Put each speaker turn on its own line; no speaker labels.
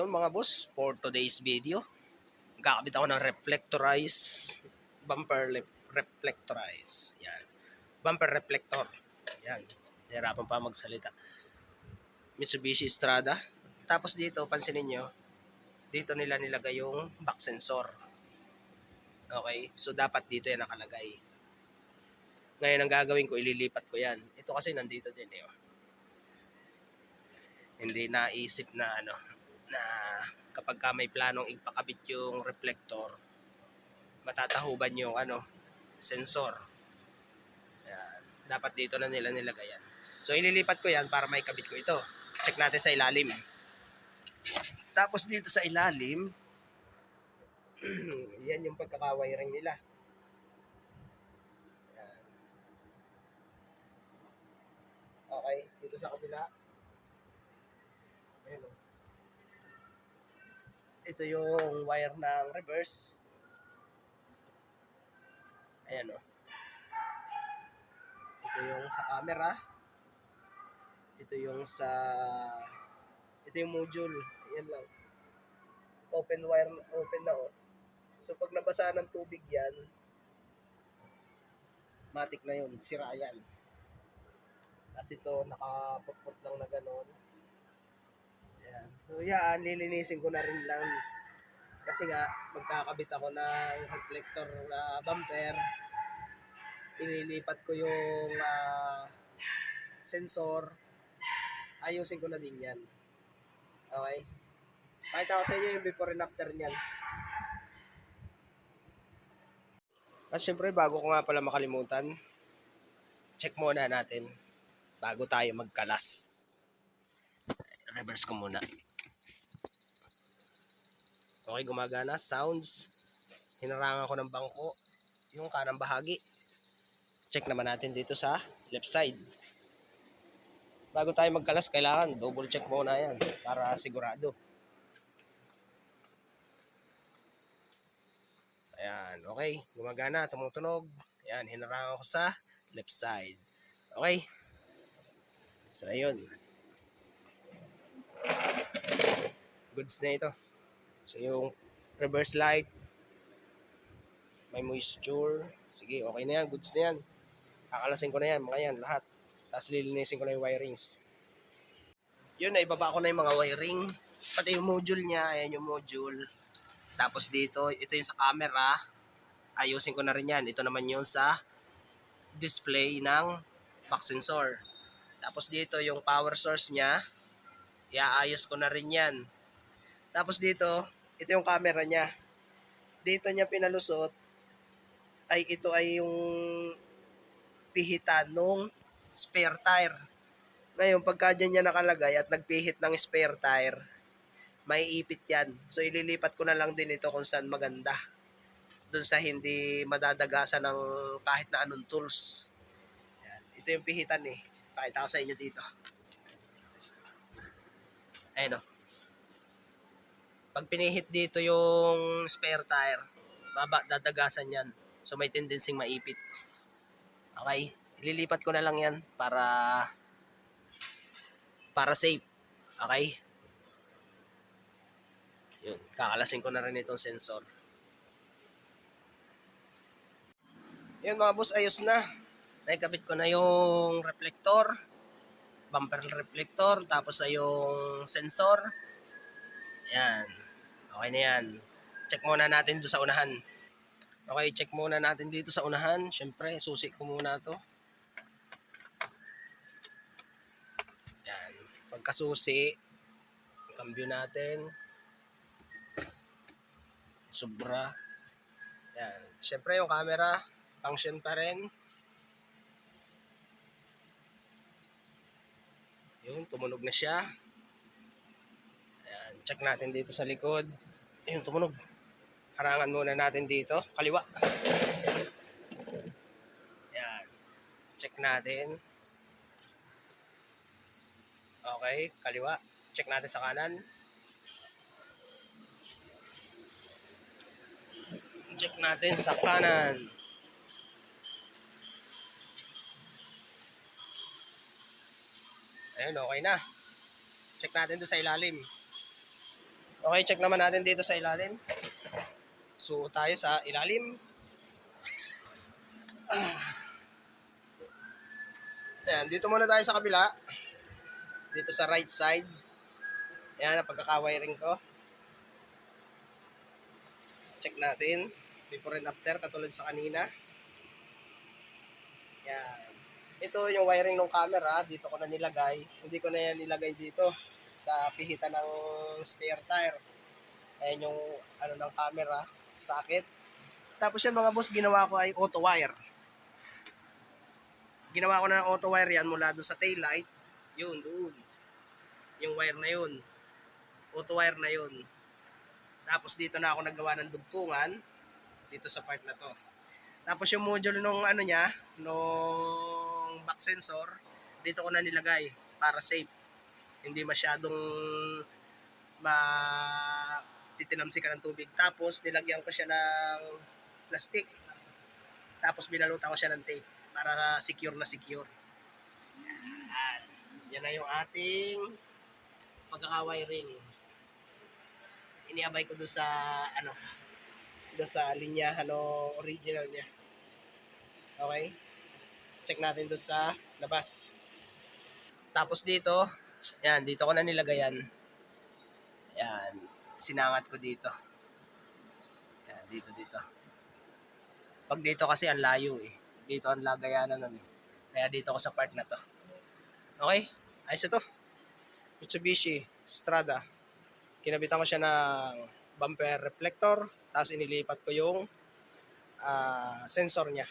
Yun mga boss, for today's video, kakabit ako ng reflectorized bumper lip, reflectorized. Yan. Bumper reflector. Yan. Hirapan pa magsalita. Mitsubishi Strada. Tapos dito, pansinin nyo, dito nila nilagay yung back sensor. Okay? So, dapat dito yan nakalagay. Ngayon, ang gagawin ko, ililipat ko yan. Ito kasi nandito din eh. oh. Hindi naisip na ano, na kapag ka may planong ipakabit yung reflector, matatahuban yung ano, sensor. Yan. Dapat dito na nila nilagay yan. So, ililipat ko yan para may kabit ko ito. Check natin sa ilalim. Tapos dito sa ilalim, yan yung pagkakawiring nila. Yan. Okay, dito sa kabila. Ayan o. Ito yung wire ng reverse. Ayan o. Ito yung sa camera. Ito yung sa... Ito yung module. Ayan lang. Open wire, open na o. So pag nabasa ng tubig yan, matik na yun, sira yan. Kasi ito, nakaputput lang na ganon. Yan. So yan, lilinisin ko na rin lang. Kasi nga, magkakabit ako ng reflector na bumper. Ililipat ko yung ah, sensor. Ayusin ko na din yan. Okay? Pakita ko sa inyo yung before and after niyan. At syempre, bago ko nga pala makalimutan, check muna natin bago tayo magkalas. Reverse ko muna. Okay, gumagana. Sounds. Hinarangan ko ng bangko. Yung kanang bahagi. Check naman natin dito sa left side. Bago tayo magkalas, kailangan double check muna yan para sigurado. Ayan, okay. Gumagana, tumutunog. Ayan, hinarangan ko sa left side. Okay. So, ayun. Goods na ito. So, yung reverse light, may moisture. Sige, okay na yan. Goods na yan. Kakalasin ko na yan, mga yan, lahat. Tapos lilinisin ko na yung wirings. Yun, naibaba ko na yung mga wiring. Pati yung module niya, ayan yung module. Tapos dito, ito yung sa camera. Ayusin ko na rin yan. Ito naman yung sa display ng back sensor. Tapos dito yung power source niya. Iaayos ko na rin yan. Tapos dito, ito yung camera niya. Dito niya pinalusot ay ito ay yung pihitan nung spare tire. Ngayon, pagka dyan niya nakalagay at nagpihit ng spare tire, may ipit yan. So, ililipat ko na lang din ito kung saan maganda. Doon sa hindi madadagasan ng kahit na anong tools. Yan. Ito yung pihitan eh. Pakita ko sa inyo dito. Ayun o. Pag pinihit dito yung spare tire, baba, dadagasan yan. So, may tendency maipit. Okay? Ililipat ko na lang yan para para safe. Okay? Yun, kakalasin ko na rin itong sensor. Yun mga boss, ayos na. Naikabit ko na yung reflector, bumper reflector, tapos ay yung sensor. Yan. Okay na yan. Check muna natin doon sa unahan. Okay, check muna natin dito sa unahan. Siyempre, susi ko muna to. Yan. Pagkasusi, cambio natin. Sobra. Yan. Siyempre, yung camera, function pa rin. Yun, tumunog na siya. Ayan, check natin dito sa likod. Ayun, tumunog. Harangan muna natin dito. Kaliwa. Ayan. Check natin. Okay, kaliwa. Check natin sa kanan. Check natin sa kanan. Ayun, okay na. Check natin doon sa ilalim. Okay, check naman natin dito sa ilalim. So, tayo sa ilalim. Ah. Ayan, dito muna tayo sa kabila. Dito sa right side. Ayan ang pagkaka-wiring ko. Check natin. Before and after, katulad sa kanina. Ayan. Ito yung wiring ng camera. Dito ko na nilagay. Hindi ko na yan nilagay dito sa pihitan ng spare tire. Ayan yung ano ng camera, socket. Tapos yan mga boss, ginawa ko ay auto wire. Ginawa ko na ng auto wire yan mula doon sa tail light. Yun, doon. Yung wire na yun. Auto wire na yun. Tapos dito na ako naggawa ng dugtungan dito sa part na to. Tapos yung module nung ano niya, nung back sensor, dito ko na nilagay para safe. Hindi masyadong ma titinamsikan ng tubig. Tapos nilagyan ko siya ng plastic. Tapos binalutan ko siya ng tape para secure na secure. Yan. Yan na yung ating pagkaka-wiring. Iniabay ko doon sa ano, doon sa linya ano original niya. Okay? Check natin doon sa labas. Tapos dito, yan, dito ko na nilagay yan. Yan, sinangat ko dito. Yan, dito, dito. Pag dito kasi ang layo eh. Dito ang lagayanan nun eh. Kaya dito ko sa part na to. Okay? Ayos ito. Mitsubishi Strada. Kinabitan ko siya ng bumper reflector. Tapos inilipat ko yung ah, sensor niya.